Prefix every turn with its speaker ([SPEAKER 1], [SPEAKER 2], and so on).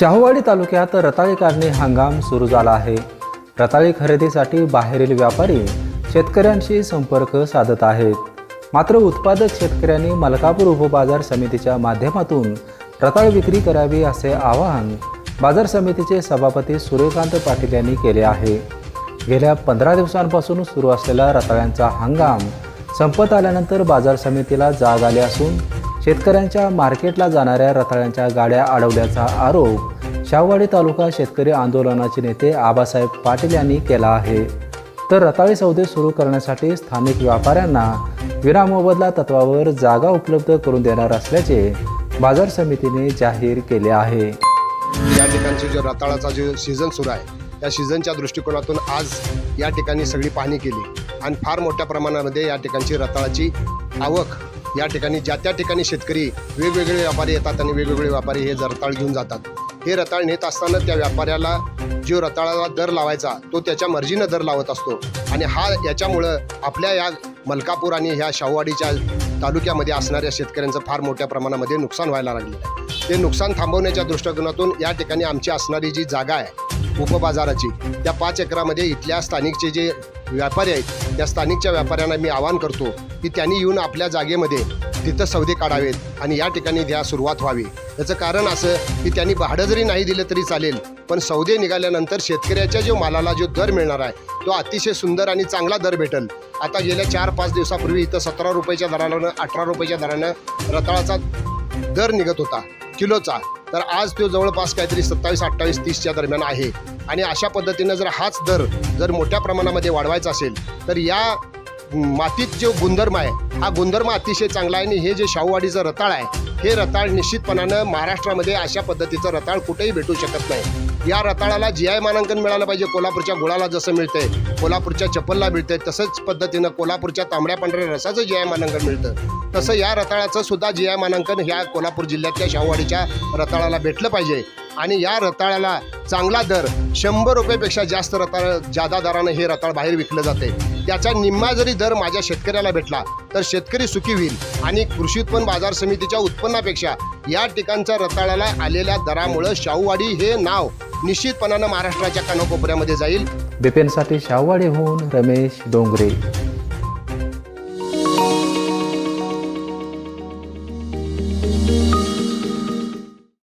[SPEAKER 1] शाहूवाडी तालुक्यात रताळी काढणी हंगाम सुरू झाला आहे. रताळी खरेदीसाठी बाहेरील व्यापारी शेतकऱ्यांशी संपर्क साधत आहेत. मात्र उत्पादक शेतकऱ्यांनी मलकापूर उपबाजार समितीच्या माध्यमातून रताळ विक्री करावी असे आवाहन बाजार समितीचे सभापती सूर्यकांत पाटील यांनी केले आहे. गेल्या पंधरा दिवसांपासून सुरू असलेला रताळ्यांचा हंगाम संपत आल्यानंतर बाजार समितीला जाग आली असून शेतकऱ्यांच्या मार्केटला जाणाऱ्या रताळ्यांच्या गाड्या अडवल्याचा आरोप शाहवाडी तालुका शेतकरी आंदोलनाचे नेते आबासाहेब पाटील यांनी केला आहे. तर रताळी सौदे सुरू करण्यासाठी स्थानिक व्यापाऱ्यांना विनामोबदला तत्वावर जागा उपलब्ध करून देणार असल्याचे बाजार समितीने जाहीर केले आहे.
[SPEAKER 2] या ठिकाणची जो रताळाचा जो सीझन सुरू आहे त्या सीझनच्या दृष्टिकोनातून आज या ठिकाणी सगळी पाहणी केली आणि फार मोठ्या प्रमाणामध्ये या ठिकाणची रताळाची आवक या ठिकाणी ज्या त्या ठिकाणी शेतकरी वेगवेगळे व्यापारी येतात आणि वेगवेगळे व्यापारी हे रताळ घेऊन जातात. हे रताळ नेत असताना त्या व्यापाऱ्याला जो रताळाला दर लावायचा तो त्याच्या मर्जीनं दर लावत असतो. आणि हा याच्यामुळं आपल्या या मलकापूर आणि ह्या शाहूवाडीच्या तालुक्यामध्ये असणाऱ्या शेतकऱ्यांचं फार मोठ्या प्रमाणामध्ये नुकसान व्हायला लागले ते नुकसान थांबवण्याच्या दृष्टिकोनातून या ठिकाणी आमची असणारी जी जागा आहे उपबाजाराची त्या पाच एकरामध्ये इथल्या स्थानिकचे जे व्यापारी आहेत त्या स्थानिकच्या व्यापाऱ्यांना मी आवाहन करतो की त्यांनी येऊन आपल्या जागेमध्ये तिथं सौदे काढावेत आणि या ठिकाणी द्या सुरुवात व्हावी. याचं कारण असं की त्यांनी भाडं जरी नाही दिलं तरी चालेल पण सौदे निघाल्यानंतर शेतकऱ्याच्या जो मालाला जो दर मिळणार आहे तो अतिशय सुंदर आणि चांगला दर भेटेल. आता गेल्या चार पाच दिवसापूर्वी इथं सतरा रुपयाच्या दरानं अठरा रुपयाच्या दरानं रताळाचा दर निघत होता किलोचा. तर आज तो जवळपास काहीतरी सत्तावीस अठ्ठावीस तीसच्या दरम्यान आहे. आणि अशा पद्धतीनं जर हाच दर जर मोठ्या प्रमाणामध्ये वाढवायचा असेल तर या मातीत जो गुणधर्म आहे हा गुणधर्म अतिशय चांगला आहे आणि हे जे शाहूवाडीचं रताळ आहे हे रताळ निश्चितपणानं महाराष्ट्रामध्ये अशा पद्धतीचं रताळ कुठेही भेटू शकत नाही. या रताळाला जी आय मानांकन मिळालं पाहिजे कोल्हापूरच्या गुळाला जसं मिळतंय कोल्हापूरच्या चप्पलला मिळतंय तसंच पद्धतीनं कोल्हापूरच्या तांबड्या पांढऱ्या रसाचं जी आय मानांकन मिळतं. तसं या रताळाचं सुद्धा जी आय मानांकन ह्या कोल्हापूर जिल्ह्यातल्या शाहूवाडीच्या रताळाला भेटलं पाहिजे. आणि या रताळ्याला चांगला दर शंभर रुपयेपेक्षा जास्त रताळ जादा दरानं हे रताळ बाहेर विकलं जाते. त्याचा निम्मा जरी दर माझ्या शेतकऱ्याला भेटला तर शेतकरी सुखी होईल आणि कृषी उत्पन्न बाजार समितीच्या उत्पन्नापेक्षा या ठिकाणच्या रताळ्याला आलेल्या दरामुळं शाहूवाडी हे नाव निश्चितपणानं महाराष्ट्राच्या कानाकोपऱ्यामध्ये जाईल.
[SPEAKER 1] बिपिनसाठी शाहवाडीहून रमेश डोंगरे.